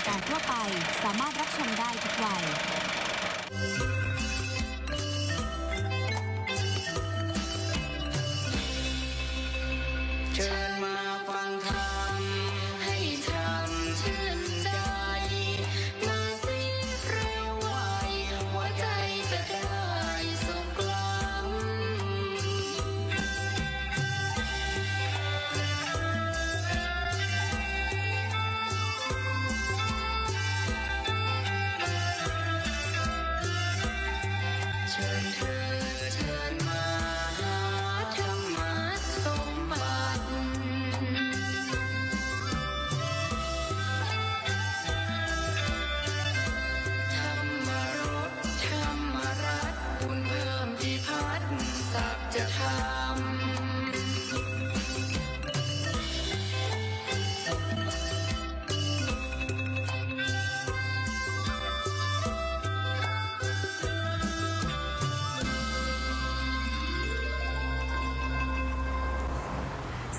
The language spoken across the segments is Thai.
ายการทั่วไป สามารถรับชมได้ทุกวัย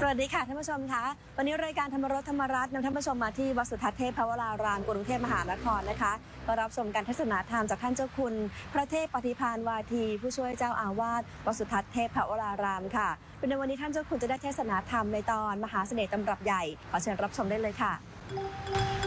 สวัสดีค่ะท่านผู้ชมคะวันนี้รายการธรรมรสธรรมรัตน์นำท่านผู้ชมมาที่วัดสุทัศน์เทพวรารามกรุงเทพมหานครนะคะก็รับชมการเทศนาธรรมจากท่านเจ้าคุณ พระเทพปฏิพานวาที ผู้ช่วยเจ้าอาวาสวัดสุทัศน์เทพวรารามค่ะเป็นในวันนี้ท่านเจ้าคุณจะได้เทศนาธรรมในตอนมหาเสน่ห์ตำรับใหญ่ขอเชิญรับชมได้เลยค่ะ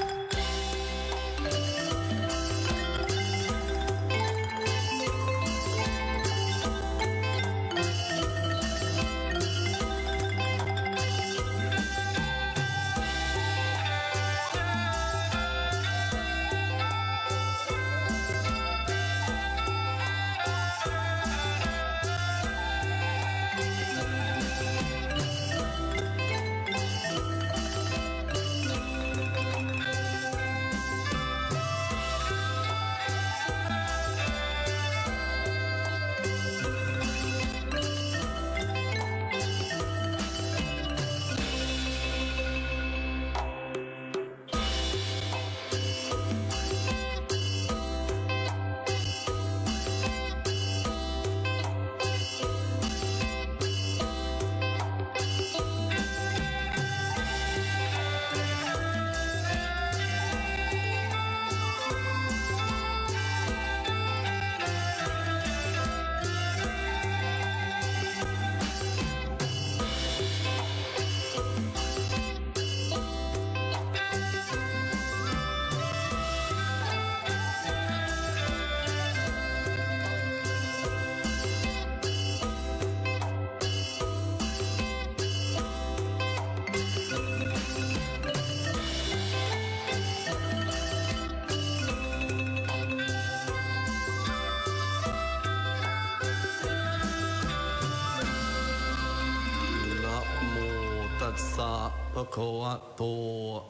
ภคะวะโต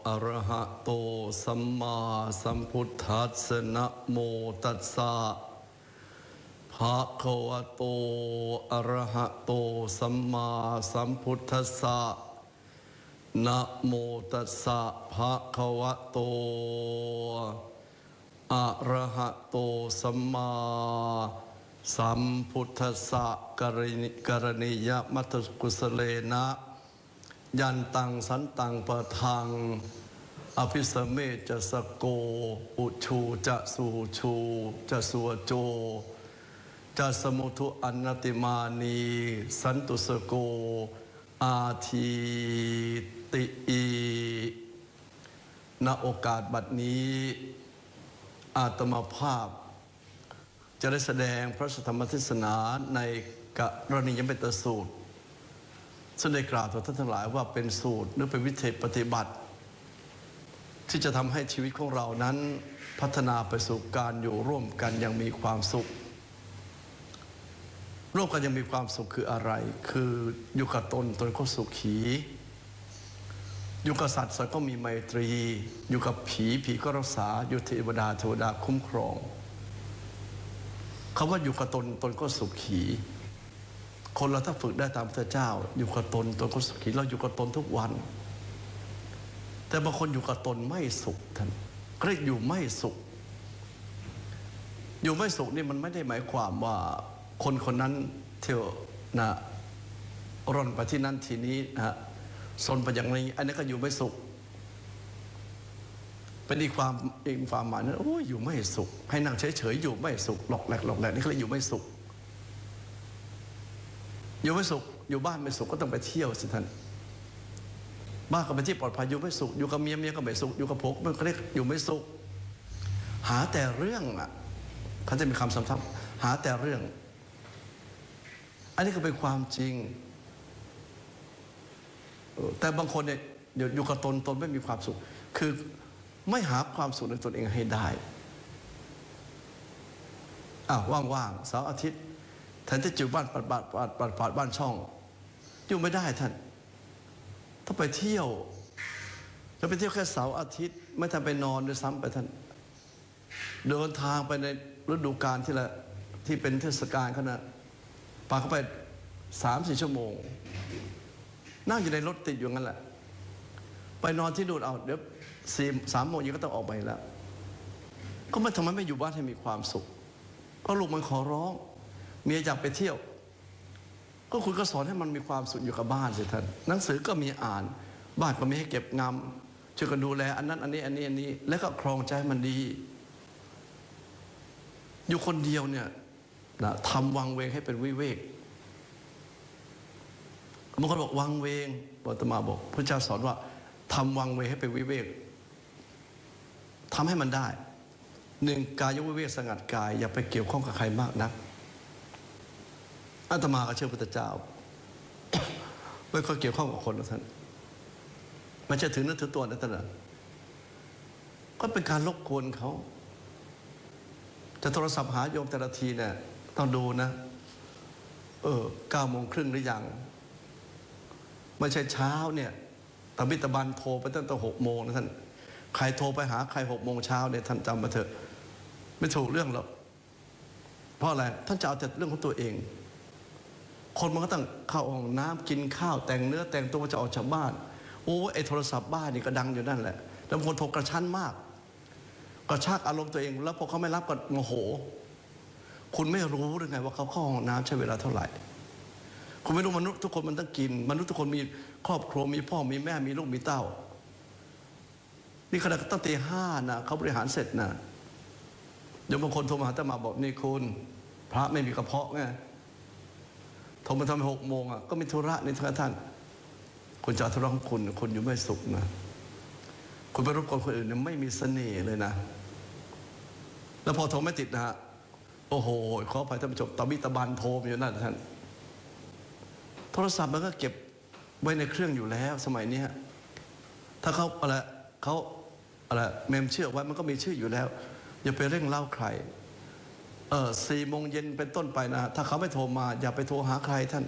อะระหะโต สัมมาสัมพุทธัสสนะโมตัสสะภะคะวะโต อะระหะโต สัมมาสัมพุทธัสสะนะโมตัสสะภะคะวะโต อะระหะโต สัมมาสัมพุทธัสสะกรณียมัตตกุสเลนะ ยันตังสันตังปะทัง อภิสเมจะสโก อุชูจะสูชูจะสัวโจจะสมุทุอันนติมานีสันตุสโก อาทีติอีณโอกาสบัดนี้ อาตมาภาพ จะได้แสดงพระธรรมเทศนาในกรณียมเมตสูตร ซึ่งได้กล่าวต่อท่านทั้งหลายว่าเป็นสูตรหรือเป็นวิธีปฏิบัติ ที่จะทำให้ชีวิตของเรานั้นพัฒนาไปสู่การอยู่ร่วมกันอยังมีความสุข ร่วมกันอยังมีความสุขคืออะไร คืออยู่กับตนตนก็สุขีอยู่กับสัตว์สัตว์ก็มีไมตรี อยู่กับผีผีก็รักษาอยู่เทวดาเทวดาคุ้มครองคำว่าอยู่กับตนตนก็สุขี คนเราถ้าฝึกได้ตามพระเจ้า อยู่กับตนตนก็สุขีเราอยู่กับตนทุกวัน แต่บางคนอยู่กับตนไม่สุขท่านเรียกอยู่ไม่สุข อยู่ไม่สุขนี่มันไม่ได้หมายความว่าคนคนนั้นเที่ยวนะร่อนไปที่นั่นทีนี้นะฮะสนไปอย่างนี้ อันนี้ก็อยู่ไม่สุข เป็นอีกความอีกความหมายนั้นโอ้ยอยู่ไม่สุข ให้นั่งเฉยๆอยู่ไม่สุขหลอกแหลกหลอกแหลกนี่เขาเรียกอยู่ไม่สุข อยู่ไม่สุข อยู่บ้านไม่สุขก็ต้องไปเที่ยวสิท่านบ้านก็เป็นที่ปลอดภัยอยู่ไม่สุข อยู่กับเมียเมียก็ไม่สุข อยู่กับผมมันก็เรียกอยู่ไม่สุข หาแต่เรื่องอะเขาจะมีคำซ้ำๆหาแต่เรื่อง อันนี้ก็เป็นความจริง แต่บางคนเนี่ยเดี๋ยวอยู่กับตนตนไม่มีความสุข คือไม่หาความสุขในตนเองให้ได้อ้าวว่างๆเสาร์อาทิตย์ แทนที่จะอยู่บ้านปัดปัดปัดปัดปัดบ้านช่อง อยู่ไม่ได้ท่าน ถ้าไปเที่ยวจะไปเที่ยวแค่เสาร์อาทิตย์ ไม่ทำไปนอนด้วยซ้ำไปท่าน เดินทางไปในฤดูกาลที่ละที่เป็นเทศกาลเขานะปาเข้าไปสามสี่ชั่วโมง นั่งอยู่ในรถติดอยู่งั้นแหละ ไปนอนที่นู่นเอาเดี๋ยวสี่สามโมงเย็นก็ต้องออกไปแล้ว ก็ไม่ทำไมไม่อยู่บ้านให้มีความสุข ก็ลูกมันขอร้อง เมียอยากไปเที่ยว ก็คุณก็สอนให้มันมีความสุขอยู่กับบ้านสิท่านหนังสือก็มีอ่าน บ้านก็มีให้เก็บงำช่วยกันดูแลอันนั้นอันนี้อันนี้อันนี้ แล้วก็ครองใจมันดี อยู่คนเดียวเนี่ยนะทำวังเวงให้เป็นวิเวกบางคนบอกวังเวงบอตมาบอก พระเจ้าสอนว่าทำวังเวงให้เป็นวิเวกทำให้มันได้หนึ่งกายวิเวกสงัดกาย อย่าไปเกี่ยวข้องกับใครมากนัก อาตมาก็เชื่อพระเจ้า ไม่ค่อยเกี่ยวข้องกับคนนะท่านไม่ใช่ถือเนื้อถือตัวนะท่านนะก็เป็นการรบกวนเขา จะโทรศัพท์หาโยมแต่ละทีเนี่ยต้องดูนะ เออเก้าโมงครึ่งหรือยังไม่ใช่เช้าเนี่ยตะบิตะบันโทรไปตั้งแต่หกโมงนะท่านใครโทรไปหาใครหกโมงเช้าเนี่ยท่านจำมาเถอะ ไม่ถูกเรื่องหรอกเพราะอะไรท่านจะเอาแต่เรื่องของตัวเอง คนมันก็ต้องเข้าห้องน้ำกินข้าวแต่งเนื้อแต่งตัวจะออกจากบ้าน โอ้ไอโทรศัพท์บ้านนี่ก็ดังอยู่นั่นแหละแล้วคนโทรกระชั้นมาก กระชากอารมณ์ตัวเอง แล้วพอเขาไม่รับก็โมโห คุณไม่รู้หรือไงว่าเขาเข้าห้องน้ำใช้เวลาเท่าไหร่ คุณไม่รู้มนุษย์ทุกคนมันต้องกิน มนุษย์ทุกคนมีครอบครัวมีพ่อมีแม่มีลูกมีเต้า นี่ขนาดตั้งตีห้านะเขาบริหารเสร็จนะเดี๋ยวบางคนโทรมาหาอาตมาบอกนี่คุณ พระไม่มีกระเพาะไง โทรมาทำให้หกโมงอะก็มีธุระนี่ท่าน คุณจะเอาธุระของคุณ คุณอยู่ไม่สุขนะ คุณไปรบกวนคนอื่นเนี่ยไม่มีเสน่ห์เลยนะ แล้วพอโทรไม่ติดนะฮะ โอ้โห ขออภัยท่านผู้ชมตะบิตะบันโทรมาอยู่นั่นท่าน โทรศัพท์มันก็เก็บไว้ในเครื่องอยู่แล้ว สมัยเนี้ยถ้าเขาอะไรเขาอะไรเมมเชื่อไว้มันก็มีชื่ออยู่แล้ว อย่าไปเร่งเล่าใคร ออสี่โมงเย็นเป็นต้นไปนะ ถ้าเขาไม่โทรมา อย่าไปโทรหาใครท่าน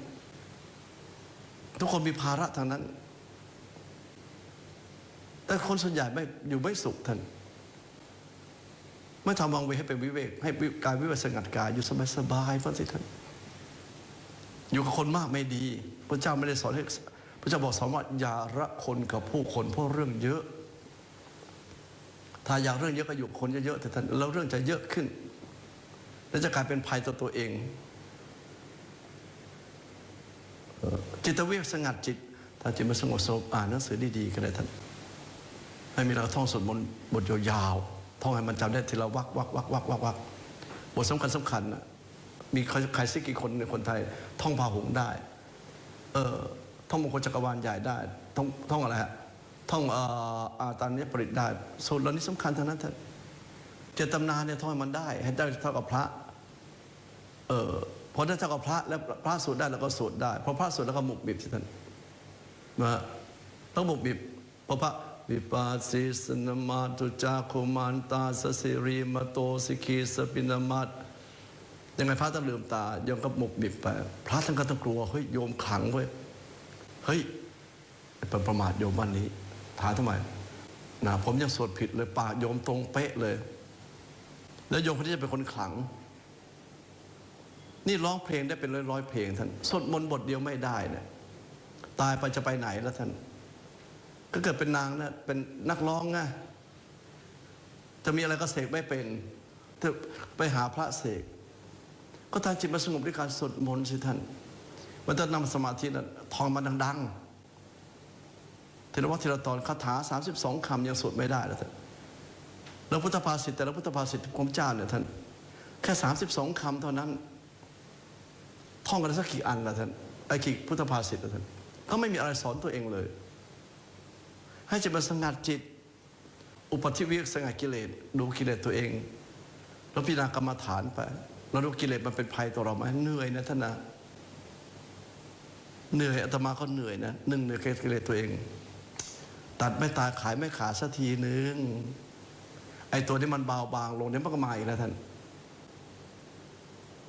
ทุกคนมีภาระทางนั้น แต่คนส่วนใหญ่ไม่อยู่ไม่สุขท่าน ไม่ทำวังเวให้เป็นวิเวก ให้กายวิเวกสงัดกายอยู่สบายๆฟังสิท่าน อยู่กับคนมากไม่ดี พระเจ้าไม่ได้สอนให้พระเจ้าบอกสอนว่าอย่าระคนกับผู้คนเพราะเรื่องเยอะ ถ้าอยากเรื่องเยอะก็อยู่คนเยอะๆแต่ท่านแล้วเรื่องจะเยอะขึ้น และจะกลายเป็นภัยต่อตัวเอง จิตเวชสงัดจิต ถ้าจิตมันสงบสงบอ่านหนังสือดีๆก็ได้ท่านให้มีเราท่องสวดมนต์บทยาวๆท่องให้มันจำได้ทีละวักวักวักวักวักวักบทสำคัญสำคัญนะมีใครสักกี่คนในคนไทย ท่องพาหงได้ เออท่องมงคลจักรวาลใหญ่ได้ท่องท่องอะไรฮะท่องอ่าตานนี้ปริตได้สูตรเหล่านี้สำคัญทั้งนั้นท่าน เจตตำนานเนี่ยท่องให้มันได้ ให้ได้เท่ากับพระ เออพอได้เท่ากับพระแล้วพระสวดได้แล้วก็สวดได้พอพระสวดแล้วก็หมุกบิบสิท่านมาต้องหมุกบิบพระพระวิปัสสิสนมาตุจาคุมันตาสสิรีมโตสิกีสปินามัตยังไงพระต้องลืมตาโยมก็หมุกบิบไปพระท่านก็ต้องกลัวเฮ้ยโยมขลังเว้ยเฮ้ยเป็นประมาทโยมวันนี้ถามทำไมนะผมยังสวดผิดเลยปากโยมตรงเป๊ะเลย แล้วโยมคนนี้จะเป็นคนขลัง นี่ร้องเพลงได้เป็นร้อยร้อยๆเพลงท่านสวดมนต์บทเดียวไม่ได้เนี่ยตายไปจะไปไหนแล้วท่าน ก็เกิดเป็นนางนะเป็นนักร้องไงจะมีอะไรก็เสกไม่เป็นถ้าไปหาพระเสกก็ทางจิตมาสงบด้วยการสวดมนต์สิท่านมันจะนำสมาธินะทองมาดังๆทีละวัดทีละตอนคาถา 32คำยังสวดไม่ได้แล้วท่าน แล้วพุทธภาษิตแต่ละพุทธภาษิตของเจ้าเนี่ยท่านแค่32คำเท่านั้น ท่องกันสักกี่อันละท่านไอ้กี่พุทธภาษิตละท่านก็ไม่มีอะไรสอนตัวเองเลย ให้จะมาสงัดจิต อุปธิวิสงัดกิเลสดูกิเลสตัวเอง แล้วพิจารณากรรมฐานไปเราดูกิเลสมันเป็นภัยต่อเราไหมเหนื่อยนะท่านนะเหนื่อยอาตมาก็เหนื่อยนะหนึ่งเหนื่อยกิเลสตัวเอง ตัดไม่ตายขายไม่ขาดสักทีนึง ไอ้ตัวนี้มันเบาบางลงเดี๋ยวมันก็มาอีกแล้วท่าน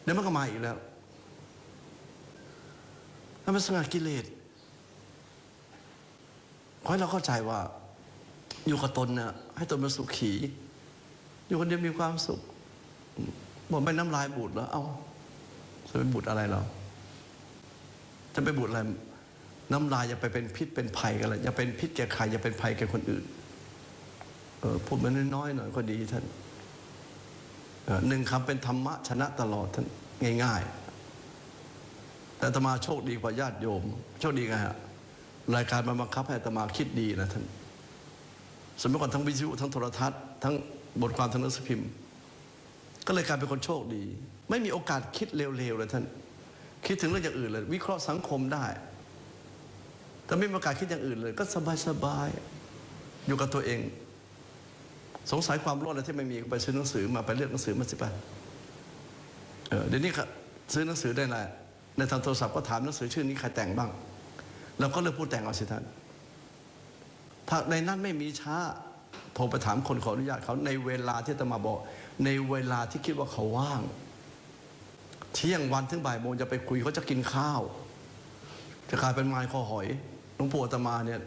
เดี๋ยวมันก็มาอีกแล้วถ้ามันสงัดกิเลสขอให้เราเข้าใจว่า อยู่กับตนเนี่ยให้ตนเป็นสุขขี อยู่คนเดียวมีความสุขบอกไม่น้ำลายบูดแล้วเอาจะไปบูดอะไรเราจะไปบูดอะไรน้ำลายอย่าไปเป็นพิษเป็นภัยกันเลยอย่าเป็นพิษแก่ใครอย่าเป็นภัยแก่คนอื่น เออพูดมันน้อยๆหน่อยก็ดีท่านออหนึ่งคำเป็นธรรมะชนะตลอดท่านง่ายๆ แต่ตมาโชคดีกว่าญาติโยม โชคดีไงฮะรายการมาบังคับให้ตมาคิดดีนะท่านสมัยก่อนทั้งวิทยุทั้งโทรทัศน์ ทั้งบทความทั้งหนังสือพิมพ์ ก็เลยกลายเป็นคนโชคดี ไม่มีโอกาสคิดเร็วๆเลยท่าน คิดถึงเรื่องอย่างอื่นเลย วิเคราะห์สังคมได้ แต่ไม่มีโอกาสคิดอย่างอื่นเลย ก็สบายๆอยู่กับตัวเอง สงสัยความรู้อะไรที่ไม่มีไปซื้อหนังสือมาไปเลือกหนังสือมาสิไปเออเดี๋ยวนี้ก็ซื้อหนังสือได้แหละในทางโทรศัพท์ก็ถามหนังสือชื่อนี้ใครแต่งบ้างเราก็เลือกผู้แต่งเอาสิท่านถ้าในนั้นไม่มีช้าโทรไปถามคนขออนุญาตเขาในเวลาที่ตมาบอก ในเวลาที่คิดว่าเขาว่าง เที่ยงวันถึงบ่ายโมงจะไปคุยเขาจะกินข้าว จะกลายเป็นไม้คอหอยหลวงปู่อาตมาเนี่ย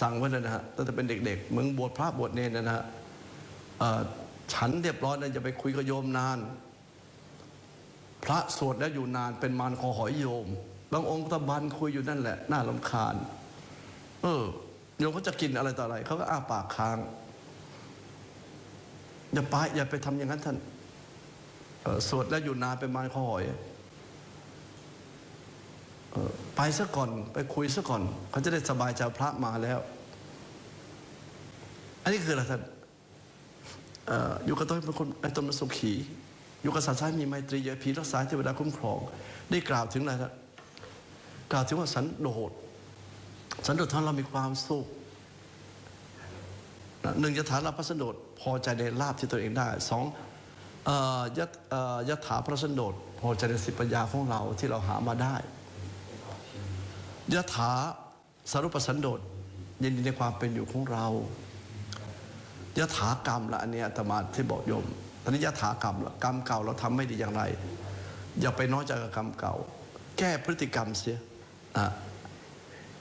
สั่งไว้เลยนะฮะตั้งแต่เป็นเด็กๆเมือนบวชพระบวชเนรนะฮะ ฉันเรียบร้อยนะจะไปคุยกับโยมนาน พระสวดแล้วอยู่นานเป็นมารคอหอยโยม บางองค์ตะบันคุยอยู่นั่นแหละ น่าลำคาญ เออโยมเขาจะกินอะไรต่ออะไรเขาก็อ้าปากค้าง อย่าไปอย่าไปทำอย่างนั้นท่านออสวดแล้วอยู่นานเป็นมารคอหอยออไปซะก่อนไปคุยซะก่อน เขาจะได้สบายใจพระมาแล้ว อันนี้คืออะไรท่าน อยู่กับตนเป็นคนไอ้ตนเป็นสุขี อยู่กับสัตว์ซ้ายมีไมตรีเยผีรักษาเทวดาคุ้มครอง ได้กล่าวถึงอะไรท่านกล่าวถึงว่าสันโดษสันโดษทำให้เรามีความสุขหนึ่งยถาลาภสันโดษพอใจในลาภที่ตัวเองได้สองยยถาพระสันโดษพอใจในสิปัญญาของเราที่เราหามาได้ยถาสรุปสันโดษยินดีในความเป็นอยู่ของเรา ยถากรรมละอันเนี้ยอาตมาที่บอกโยมตอนนี้ยถากรรมละกรรมเก่าเราทำไม่ดีอย่างไร อย่าไปน้อยใจกับกรรมเก่า แก้พฤติกรรมเสียอะ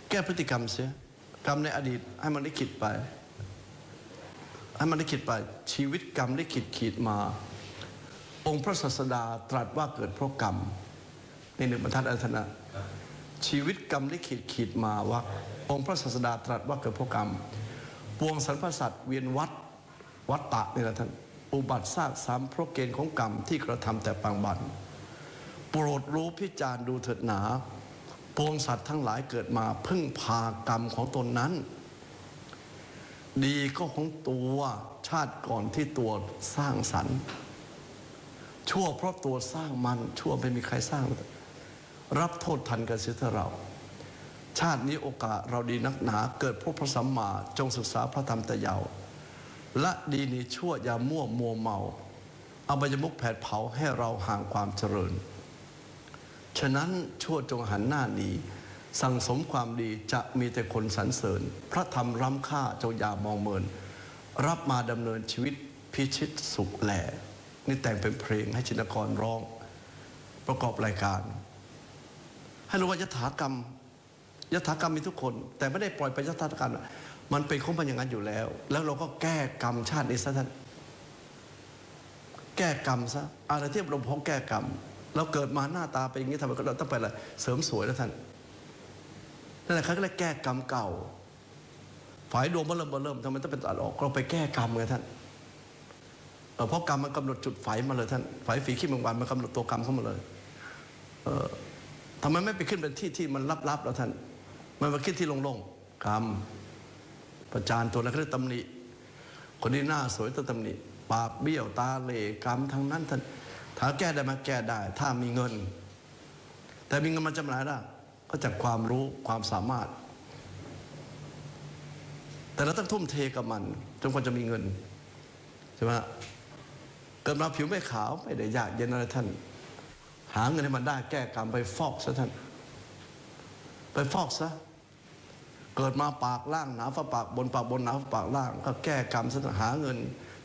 แก้พฤติกรรมเสียกรรมในอดีตให้มันได้คิดไป ให้มันได้คิดไป ชีวิตกรรมได้ขีดขีดมา องค์พระศาสดาตรัสว่าเกิดเพราะกรรมในหนึ่งบรรทัดอัธนะชีวิตกรรมได้ขีดขีดมาว่าองค์พระศาสดาตรัสว่าเกิดเพราะกรรม ปวงสรรพสัตว์เวียนวัฏ วัฏตะนี่แหละท่านอุบัติซากซ้ำเพราะเกณฑ์ของกรรมที่กระทำแต่ปางบันโปรดรู้พิจารณ์ดูเถิดหนาปวงสัตว์ทั้งหลายเกิดมาพึ่งพากรรมของตนนั้น ดีก็ของตัวชาติก่อนที่ตัวสร้างสรรค์ชั่วเพราะตัวสร้างมันชั่วไม่มีใครสร้าง รับโทษทันกันเสียเถอะเรา ชาตินี้โอกาสเราดีนักหนาเกิดพวกพระสัมมาจงศึกษาพระธรรมแต่ยาว ละดีนี้ชั่วอย่ามั่วมัวเมาเอาใบยมุกแผดเผาให้เราห่างความเจริญ ฉะนั้นชั่วจงหันหน้าหนีสั่งสมความดีจะมีแต่คนสรรเสริญ พระธรรมล้ำค่าเจงอย่ามองเมิน รับมาดำเนินชีวิตพิชิตสุขแหล่นี่แต่งเป็นเพลงให้ชินกรร้อง ประกอบรายการ ให้รู้ว่ายถากรรมยถากรรมมีทุกคน แต่ไม่ได้ปล่อยไปยถากรรม มันเป็นของมันอย่างนั้นอยู่แล้ว แล้วเราก็แก้กรรมชาตินี้ซะท่านแก้กรรมซะอะไรที่เราพ้องแก้กรรม เราเกิดมาหน้าตาเป็นอย่างนี้ทำไมเราต้องไปอะไรเสริมสวยแล้วท่านนั่นแหละเขาก็เลยแก้กรรมเก่า ฝ่ายดวงมาเริ่มมาเริ่มทำไมต้องเป็นตัดออกเราไปแก้กรรมไงท่านเพราะกรรมมันกำหนดจุดไฟมาเลยท่านไฟฝีขี้แมงวันมันกำหนดตัวกรรมเข้ามาเลยเออทำไมไม่ไปขึ้นเป็นที่ที่มันลับๆแล้วท่าน มันมาขึ้นที่โล่งๆกรรม ประจานตัวแล้วก็เรียกตำหนิคนนี้หน้าสวยตัวตำหนิปากเบี้ยวตาเหล่กรรมทั้งนั้นท่านถ้าแก้ได้มาแก้ได้ ถ้ามีเงิน แต่มีเงินมาจำหน่ายได้ก็จากความรู้ความสามารถ แต่เราต้องทุ่มเทกับมันจนกว่าจะมีเงินใช่ไหมเกิดมาผิวไม่ขาวไม่ได้ยากเย็นอะไรท่าน หาเงินให้มันได้แก้กรรมไปฟอกซะท่าน ไปฟอกซะ เกิดมาปากล่างหนาฝาปากบนปากบนหนาฝาปากล่าง ก็แก้กรรมซะหาเงิน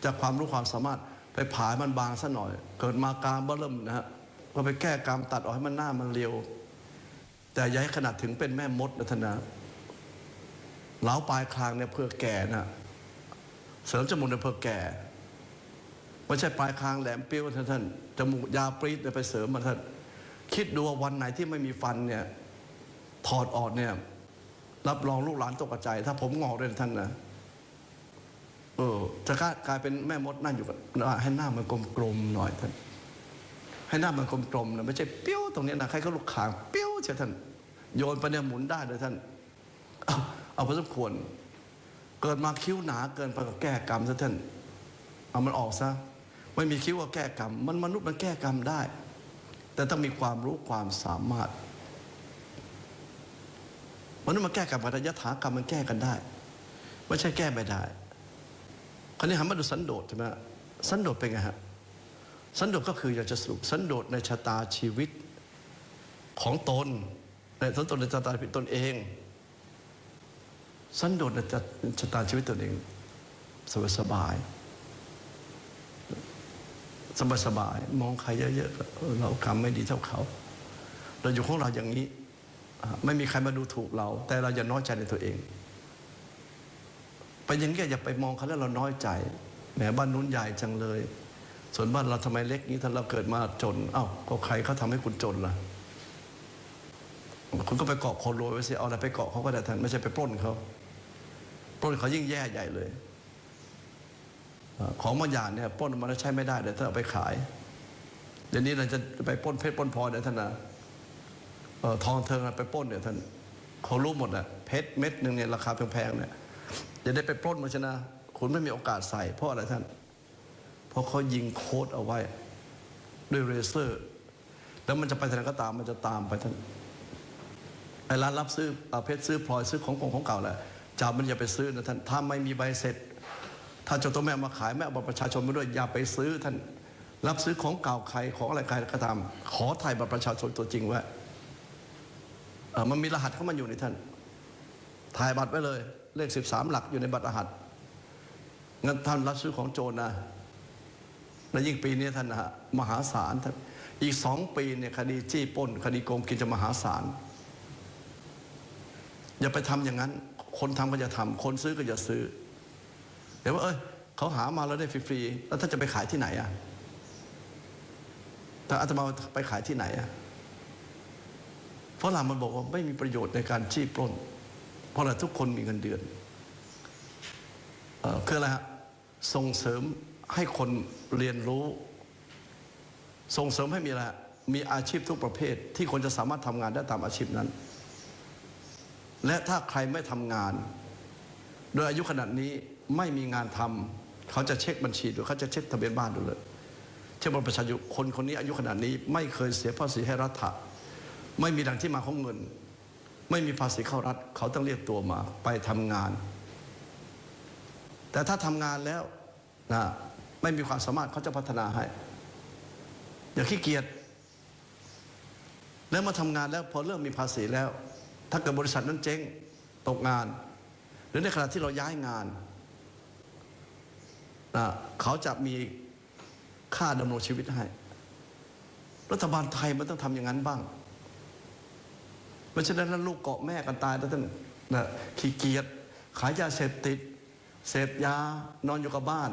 จากความรู้ความสามารถไปผายมันบางซะหน่อย เกิดมากรามเบิ่มนะฮะก็ไปแก้กรรมตัดออกให้มันหน้ามันเรียว แต่ย่าให้ขนาดถึงเป็นแม่มดนะท่านนะเหลาปลายคางเนี่ยเพื่อแก่นะเสริมจมูกเนี่ยเพื่อแก่ไม่ใช่ปลายคางแหลมเปรี้ยวท่านท่านจมูกยาปรีดเนี่ยไปเสริมมาท่านคิดดูว่าวันไหนที่ไม่มีฟันเนี่ยถอดออกเนี่ย รับรองลูกหลานตกใจ ถ้าผมงอกเลยท่านนะเออจะกลายเป็นแม่มดนั่งอยู่กับให้หน้ามันกลมๆหน่อยท่านให้หน้ามันกลมๆนะไม่ใช่เปี้ยวตรงนี้นะใครก็ลูกขางเปี้ยวเชียท่าน โยนไปเนี่ยหมุนได้เลยท่าน เอาเอาพอสมควร เกิดมาคิ้วหนาเกินไปก็แก้กรรมซะท่าน เอามันออกซะไม่มีคิ้วก็แก้กรรม มันมนุษย์มันแก้กรรมได้ แต่ต้องมีความรู้ความสามารถ มนุษย์มันแก้กรรมกันได้ยถากรรมมันแก้กันได้ ไม่ใช่แก้ไม่ได้คราวนี้หันมาดูสันโดษใช่ไหมสันโดษเป็นไงฮะสันโดษก็คืออยากจะสรุปสันโดษในชะตาชีวิตของตนในสันโดษในชะตาชีวิตตนเอง สันโดษในชะตาชีวิตตนเองสบายสบายสบายสบายมองใครเยอะๆเรากรรมไม่ดีเท่าเขา เราอยู่ของเราอย่างนี้ ไม่มีใครมาดูถูกเรา แต่เราอย่าน้อยใจในตัวเองไปอย่างนี้อย่าไปมองเขาแล้วเราน้อยใจแหมบ้านนู้นใหญ่จังเลย ส่วนบ้านเราทำไมเล็กนี้ถ้าเราเกิดมาจน เอ้าก็ใครเขาทำให้คุณจนล่ะคุณก็ไปเกาะคนรวยไว้สิเอาอะไรไปเกาะเขาก็ได้ท่านไม่ใช่ไปปล้นเขาปล้นเขายิ่งแย่ใหญ่เลย ของบางอย่างเนี่ยปล้นมันแล้วใช้ไม่ได้เดี๋ยวถ้าเอาไปขายเดี๋ยวนี้เราจะไปปล้นเพชรปล้นพลอยเดี๋ยวท่านนะ ทองเทิงไปปล้นเนี่ยท่านเขารู้หมดอะเพชรเม็ดหนึ่งเนี่ยราคาแพงๆเนี่ยจะได้ไปปล้นมาชนะคุณไม่มีโอกาสใส่เพราะอะไรท่าน เพราะเขายิงโค้ดเอาไว้ ด้วยเรเซอร์ แล้วมันจะไปทางไหนก็ตามมันจะตามไปท่านไอ้ร้านรับซื้ออ่าเพชรซื้อพลอยซื้อของกงของเก่าแหละจ่ามันอย่าไปซื้อนะท่านถ้าไม่มีใบเสร็จ ถ้าเจ้าตัวแม่มาขายแม่เอาบัตรประชาชนมาด้วยอย่าไปซื้อท่าน รับซื้อของเก่าใครของอะไรใครก็ตาม ขอถ่ายบัตรประชาชนตัวจริงไว้ มันมีรหัสเข้ามาอยู่ในท่าน ถ่ายบัตรไว้เลย เลข 13 หลักอยู่ในบัตรรหัสงั้นท่านรับซื้อของโจรนะและยิ่งปีนี้ท่านนะฮะมหาศาลท่านอีกสองปีเนี่ยคดีจี้ป้น คดีโกงกินจะมหาศาลอย่าไปทำอย่างนั้น คนทำก็อย่าทำคนซื้อก็อย่าซื้อเดี๋ยวว่าเอ้ยเขาหามาแล้วได้ฟรีๆแล้วท่านจะไปขายที่ไหนอะแต่อาตมาไปขายที่ไหนอะ ฝรั่งมันบอกว่าไม่มีประโยชน์ในการจี้ปล้น เพราะอะไรทุกคนมีเงินเดือนเออคืออะไรฮะส่งเสริมให้คนเรียนรู้ ส่งเสริมให้มีอะไรมีอาชีพทุกประเภท ที่คนจะสามารถทำงานได้ตามอาชีพนั้น และถ้าใครไม่ทำงาน โดยอายุขนาดนี้ไม่มีงานทำเขาจะเช็คบัญชีดูเขาจะเช็คทะเบียนบ้านดูเลยเช่นบัตรประชาชนคนคนนี้อายุขนาดนี้ ไม่เคยเสียภาษีให้รัฐะ ไม่มีแหล่งที่มาของเงิน ไม่มีภาษีเข้ารัฐ เขาต้องเรียกตัวมา ไปทำงาน แต่ถ้าทำงานแล้วนะไม่มีความสามารถเขาจะพัฒนาให้ อย่าขี้เกียจแล้วมาทำงานแล้วพอเริ่มมีภาษีแล้ว ถ้าเกิดบริษัทนั้นเจ๊งตกงาน หรือในขณะที่เราย้ายงานนะเขาจะมีค่าดำรงชีวิตให้ รัฐบาลไทยมันต้องทำอย่างนั้นบ้าง ไม่ใช่นั้นลูกเกาะแม่กันตายแล้วท่านนะขี้เกียจขายยาเสพติด เสพยานอนอยู่กับบ้าน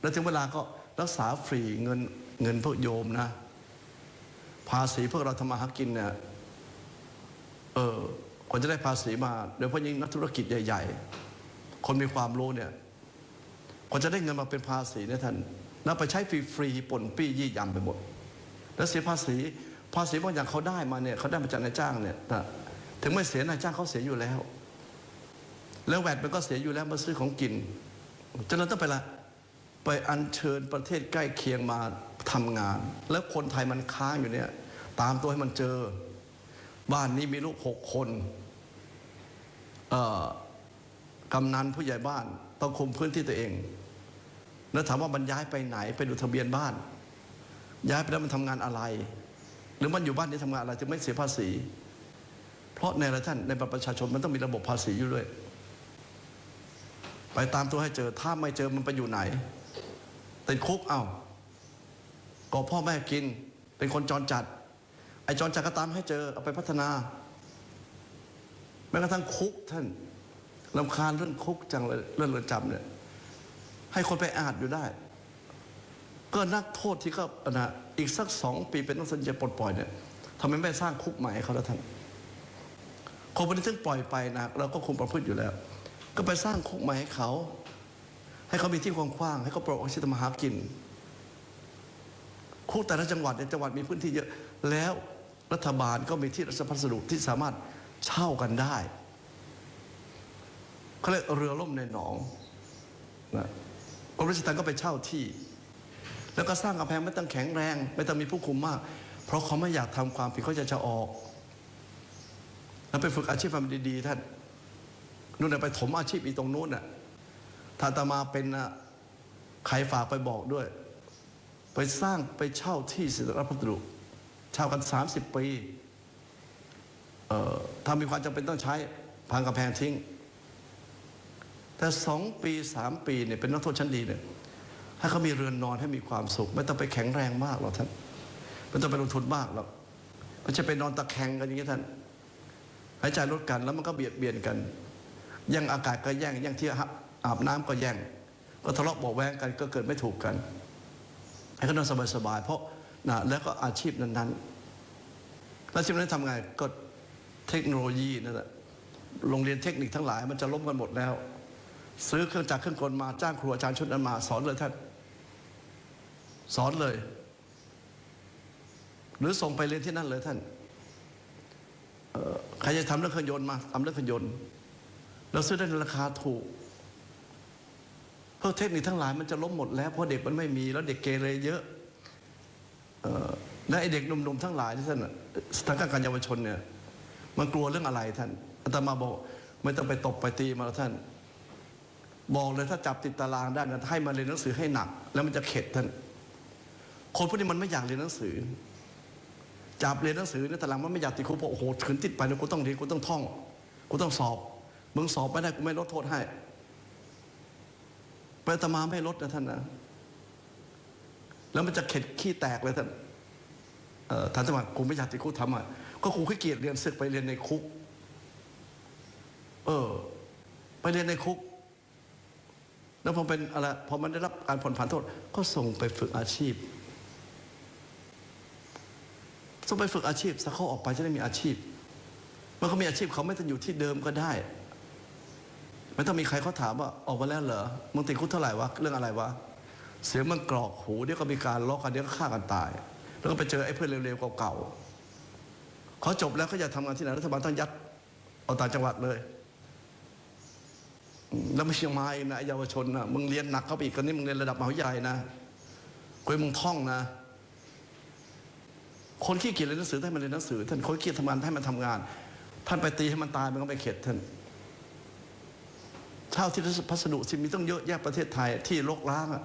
แล้วถึงเวลาก็รักษาฟรีเงินเงินพวกโยมนะ ภาษีพวกเราทำมาหากินเนี่ยเออคนจะได้ภาษีมาโดยเฉพาะยิ่งนักธุรกิจใหญ่ ๆ คนมีความรู้เนี่ยคนจะได้เงินมาเป็นภาษีเนี่ยท่านแล้วไปใช้ฟรีๆปนปี้ยี่ยำไปหมด แล้วเสียภาษี ภาษีบางอย่างเขาได้มาเนี่ยเขาได้มาจากนายจ้างเนี่ยนะถึงไม่เสียนายจ้างเขาเสียอยู่แล้ว แล้วแวดมันก็เสียอยู่แล้วมาซื้อของกินฉะนั้นต้องไปละไปอัญเชิญประเทศใกล้เคียงมาทำงาน แล้วคนไทยมันค้างอยู่เนี่ย ตามตัวให้มันเจอ บ้านนี้มีลูกหกคนเอ่อกำนันผู้ใหญ่บ้านต้องคุมพื้นที่ตัวเอง แล้วถามว่ามันย้ายไปไหน ไปดูทะเบียนบ้าน ย้ายไปแล้วมันทำงานอะไร หรือมันอยู่บ้านนี้ทำงานอะไรจึงไม่เสียภาษี เพราะในระท่านในบัตรประชาชนมันต้องมีระบบภาษีอยู่ด้วย ไปตามตัวให้เจอ ถ้าไม่เจอมันไปอยู่ไหนติดคุกเอ้าก็พ่อแม่กิน เป็นคนจรจัด ไอ้จรจัดก็ตามให้เจอเอาไปพัฒนาแม้กระทั่งคุกท่านลำคาญเรื่องคุกจังเลยเรื่องเรือนจำเนี่ยให้คนไปอาดอยู่ได้ ก็นักโทษที่ก็นะอีกสักสองปีเป็นต้องสัญญาปลดปล่อยเนี่ยทำไมไม่สร้างคุกใหม่ให้เขาแล้วท่านคนคนนี้ซึ่งปล่อยไปนะเราก็คุมประพฤติอยู่แล้ว ก็ไปสร้างคุกใหม่ให้เขา ให้เขามีที่กว้างๆให้เขาปลดออกชิตมหากิน คุกแต่ละจังหวัดในจังหวัดมีพื้นที่เยอะ แล้วรัฐบาลก็มีที่รัชพัสดุที่สามารถเช่ากันได้เขาเรียกเรือล่มในหนองนะกรมราชทัณฑ์ก็ไปเช่าที่ แล้วก็สร้างกำแพงไม่ต้องแข็งแรง ไม่ต้องมีผู้คุมมาก เพราะเขาไม่อยากทำความผิดเขาจะจะออก แล้วไปฝึกอาชีพความดีๆท่านนู่นไปถมอาชีพอีตรงนู้นน่ะถ้าตมาเป็นน่ะใครฝากไปบอกด้วย ไปสร้างไปเช่าที่ศิลปพัสดุเช่ากัน 30 ปีเอ่อถ้ามีความจำเป็นต้องใช้พังกำแพงทิ้ง แต่สองปีสามปีเนี่ยเป็นนักโทษชั้นดีเนี่ย ให้เขามีเรือนนอนให้มีความสุข ไม่ต้องไปแข็งแรงมากหรอกท่านไม่ต้องไปลงทุนมากหรอกม่ใช่ไปนอนตะแคงกันอย่างนี้ท่านหายใจลดกันแล้วมันก็เบียดเบียนกันแย่งอากาศก็แย่งแย่งที่อาบน้ำก็แย่ง ก็ทะเลาะเบาะแวงกันก็เกิดไม่ถูกกันให้เขานอนสบายๆเพราะนะแล้วก็อาชีพนั้นๆอาชีพนั้นทำไงก็เทคโนโลยีนั่นแหละโรงเรียนเทคนิคทั้งหลาย มันจะล้มกันหมดแล้ว ซื้อเครื่องจักรเครื่องกลมาจ้างครูอาจารย์ชุดนั้นมาสอนเลยท่าน สอนเลย หรือส่งไปเรียนที่นั่นเลยท่านใครจะทำเรื่องเครื่องยนต์มาทำเรื่องเครื่องยนต์แล้วซื้อได้ในราคาถูกเพราะเทคนิคทั้งหลายมันจะล้มหมดแล้วเพราะเด็กมันไม่มีแล้วเด็กเกเรเยอะและไอเด็กหนุ่มๆทั้งหลายที่ท่านน่ะสถานการเยาวชนเนี่ย มันกลัวเรื่องอะไรท่านอาตมาบอกไม่ต้องไปตบไปตีมาแล้วท่าน บอกเลยถ้าจับติดตารางได้นะให้มาเรียนหนังสือให้หนัก แล้วมันจะเข็ดท่าน คนพวกนี้มันไม่อยากเรียนหนังสือจับเรียนหนังสือในตารางมันไม่อยากติดคุกเพราะโอ้โหขืนติดไปนะกูต้องเรียนกูต้องท่องกูต้องสอบมึงสอบไม่ได้กูไม่ลดโทษให้ไปตมาไม่ลดนะท่านนะแล้วมันจะเข็ดขี้แตกเลยท่านท่านจังหวัดกูไม่อยากติดคุกทำอะก็ครูขี้เกียจเรียนศึกไปเรียนในคุก เออ ไปเรียนในคุก แล้วพอเป็นอะไรพอมันได้รับการผ่อนผันโทษ ก็ส่งไปฝึกอาชีพ ส่งไปฝึกอาชีพสักเขาออกไปจะได้มีอาชีพ เมื่อเขามีอาชีพเขาไม่ต้องอยู่ที่เดิมก็ได้ไม่ต้องมีใครเขาถามว่าออกมาแล้วเหรอมึงติดคุกเท่าไหร่วะเรื่องอะไรวะเสียงมันกรอกหูเดี๋ยวก็มีการล้อกันเดี๋ยวก็ฆ่ากันตาย แล้วก็ไปเจอไอ้เพื่อนเร็วๆเก่าๆเขาจบแล้วเขาอยากทำงานที่ไหนรัฐบาลต้องยัดเอาต่างจังหวัดเลยแล้วไม่เชียงรายนะเยาวชนนะมึงเรียนหนักเข้าไปอีกคนนี้มึงเรียนระดับมหาวิทยาลัยนะคุยมึงท่องนะ คนขี้เกียจเรียนหนังสือให้มันเรียนหนังสือ ท่านคนขี้เกียจทำงานให้มันทำงาน ท่านไปตีให้มันตายมันก็ไม่เข็ดท่านเช่าที่พัสดุสิมีต้องเยอะแยะประเทศไทยที่รกร้างอะ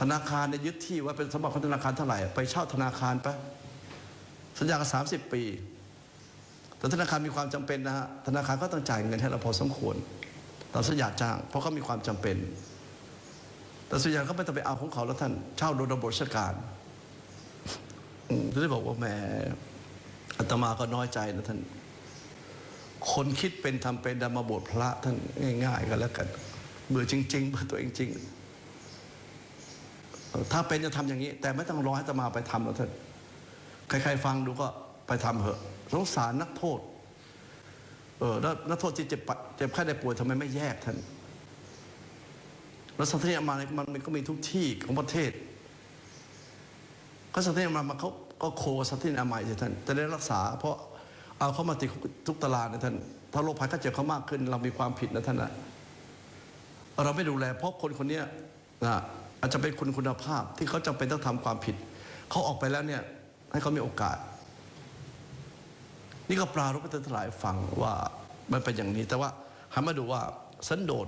ธนาคารเนี่ยยึดที่ว่าเป็นสมบัติของธนาคารเท่าไหร่ ไปเช่าธนาคารไปสัญญากันสามสิบปี แต่ธนาคารมีความจำเป็นนะฮะธนาคารก็ต้องจ่ายเงินให้เราพอสมควรตามสัญญาจ้าง เพราะเขามีความจำเป็น แต่ส่วนใหญ่เขาไม่ต้องไปเอาของเขาแล้วท่านเช่าโดยระบบราชการ อืมจะได้บอกว่าแหมอาตมาก็น้อยใจนะท่าน คนคิดเป็นทำเป็นดำมาบวชพระท่านง่าย ๆ กันแล้วกัน เบื่อจริงๆเบื่อตัวเองจริง ถ้าเป็นจะทำอย่างนี้ แต่ไม่ต้องรอให้อาตมาไปทำแล้วท่าน ใครๆฟังดูก็ไปทำเถอะสงสารนักโทษ เออแล้วนักโทษที่เจ็บเจ็บไข้ได้ป่วยทำไมไม่แยกท่าน แล้วสัตยามาเนี่ยมันมันก็มีทุกที่ของประเทศ ก็สัตยามาเขาก็โคสัตยามาสิท่านจะได้รักษา เพราะเอาเขามาติดทุกตลาดนะท่านถ้าโรคภัยไข้เจ็บเขามากขึ้น เรามีความผิดนะท่านนะเราไม่ดูแล เพราะคนคนนี้นะอาจจะเป็นคุณคุณภาพที่เขาจำเป็นต้องทำความผิด เขาออกไปแล้วเนี่ยให้เขามีโอกาส นี่ก็ปรารภให้ท่านทั้งหลายฟังว่ามันเป็นอย่างนี้ แต่ว่าหันมาดูว่าสันโดษ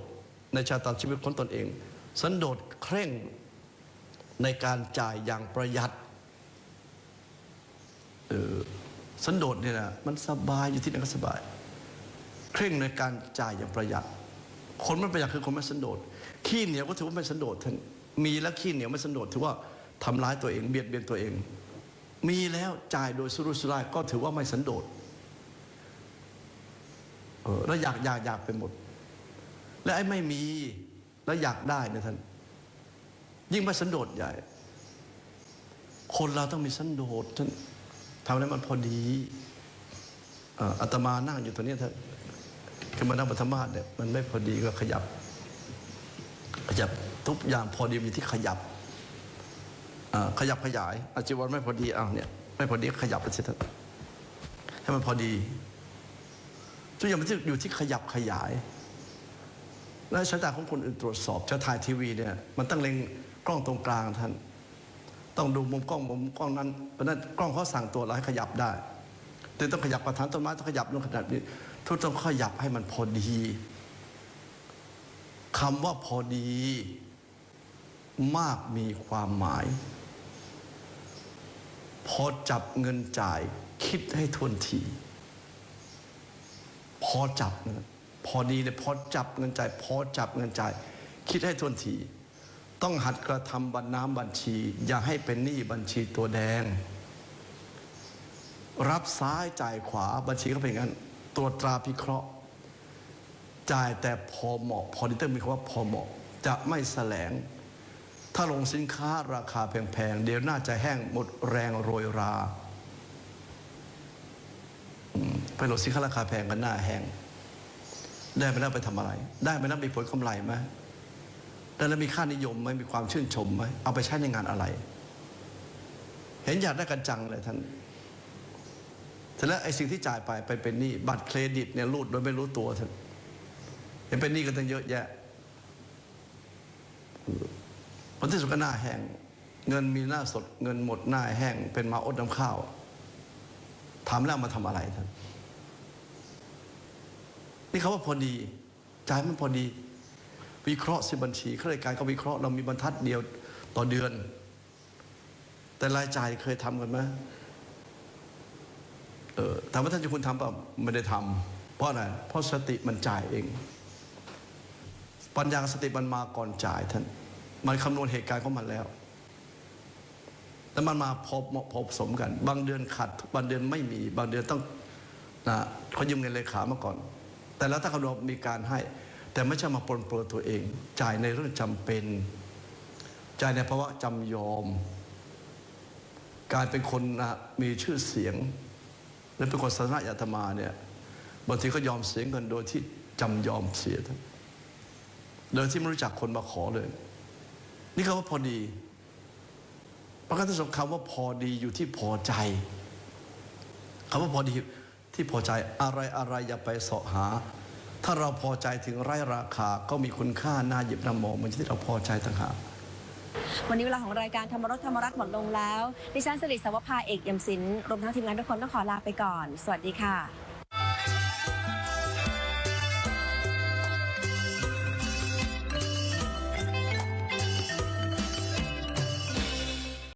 ในชาตาชีวิตของตนเอง สันโดษเคร่งในการจ่ายอย่างประหยัด สันโดษเนี่ยนะมันสบายอยู่ที่ไหนก็สบาย เคร่งในการจ่ายอย่างประหยัด คนไม่ประหยัดคือคนไม่สันโดษขี้เหนียวก็ถือว่าไม่สันโดษท่านมีแล้วขี้เหนียวไม่สันโดษถือว่าทำร้ายตัวเองเบียดเบียนตัวเอง มีแล้วจ่ายโดยสุรุ่ยสุร่ายก็ถือว่าไม่สันโดษเออแล้วอยากอยากอยากไปหมด และไอ้ไม่มีแล้วอยากได้เนะท่านยิ่งไม่สันโดษใหญ่ คนเราต้องมีสันโดษท่าน ทำให้มันพอดีอ่ออาตมานั่งอยู่ตรงนี้ท่านคือมานั่งปฐมาสเนี่ยมันไม่พอดีก็ขยับ ขยับทุกอย่างพอดีมีที่ขยับขยับขยายอาจีวรไม่พอดีอ้าวเนี่ยไม่พอดีก็ขยับไปสิท่านให้มันพอดีทุกอย่างมันอยู่ที่ขยับขยาย และสายตาของคนอื่นตรวจสอบจะถ่ายทีวีเนี่ย มันตั้งเล็งกล้องตรงกลางท่าน ต้องดูมุมกล้องมุมกล้องนั้นเพราะนั้นกล้องเขาสั่งตัวเราให้ขยับได้แต่ต้องขยับกระถางต้นไม้ต้องขยับลงขนาดนี้ทุกต้องขยับให้มันพอดีคำว่าพอดี มากมีความหมาย พอจับเงินจ่าย คิดให้ทวนที พอจับนพอดีเลยพอจับเงินจ่าย พอจับเงินจ่าย คิดให้ทวนที ต้องหัดกระทำบัญน้ำบัญชี อย่าให้เป็นหนี้บัญชีตัวแดง รับซ้ายจ่ายขวาบัญชีก็เป็นอย่างนั้นตรวจตราพิเคราะห์ จ่ายแต่พอเหมาะ พอดีต้องมีคำว่าพอเหมาะ จะไม่แสลง ถ้าลงสินค้าราคาแพงๆ เดี๋ยวน่าจะแห้งหมดแรงโรยราไปลดสินค้าราคาแพงกันหน้าแห้งได้ไปแล้วไปทำอะไร ได้ไปแล้วมีผลกำไรไหม แล้วมีค่านิยมไหมมีความชื่นชมไหมเอาไปใช้ในงานอะไร เห็นอยากได้กันจังเลยท่านเสร็จแล้วไอ้สิ่งที่จ่ายไปไปเป็นหนี้บัตรเครดิตเนี่ยรูดโดยไม่รู้ตัวท่านเห็นเป็นหนี้กันตั้งเยอะแยะผลที่สุดก็หน้าแห้งเงินมีหน้าสด เงินหมดหน้าแห้ง เป็นมาอดน้ำข้าวถามแล้วมาทำอะไรท่านนี่เขาว่าพอดี จ่ายมันพอดี วิเคราะห์สิบัญชีข้าราชการก็วิเคราะห์เรามีบรรทัดเดียวต่อเดือน แต่รายจ่ายเคยทำกันไหมเออถามว่าท่านจะคุณทำเปล่าไม่ได้ทำเพราะอะไรเพราะสติมันจ่ายเอง ปัญญาสติมันมาก่อนจ่ายท่าน มันคำนวณเหตุการณ์ของมันแล้วแล้วมันมาพบเหมาะพบสมกัน บางเดือนขาดบางเดือนไม่มี บางเดือนต้องนะเขายืมเงินเลขามาก่อน แต่แล้วถ้าเขามีการให้ แต่ไม่ใช่มาปลนเปลือตัวเอง จ่ายในเรื่องจำเป็น จ่ายในภาวะจำยอม การเป็นคนนะมีชื่อเสียง และเป็นคนสาธารณะอาตมาเนี่ยบางทีก็ยอมเสียเงินโดยที่จำยอมเสียทั้งโดยที่ไม่รู้จักคนมาขอเลย นี่เขาว่าพอดีประการที่สำคัญว่าพอดีอยู่ที่พอใจคำว่าพอดีที่พอใจอะไรอะไรอย่าไปเสาะหา ถ้าเราพอใจถึงไร้ราคาก็มีคุณค่าน่าหยิบนำมองเหมือนที่เราพอใจต่างหากวันนี้เวลาของรายการธรรมรสธรรมรัตน์หมดลงแล้ว ดิฉันสิริสวภาเอกเอกยมศิลป์รวมทั้งทีมงานทุกคนต้องขอลาไปก่อน สวัสดีค่ะ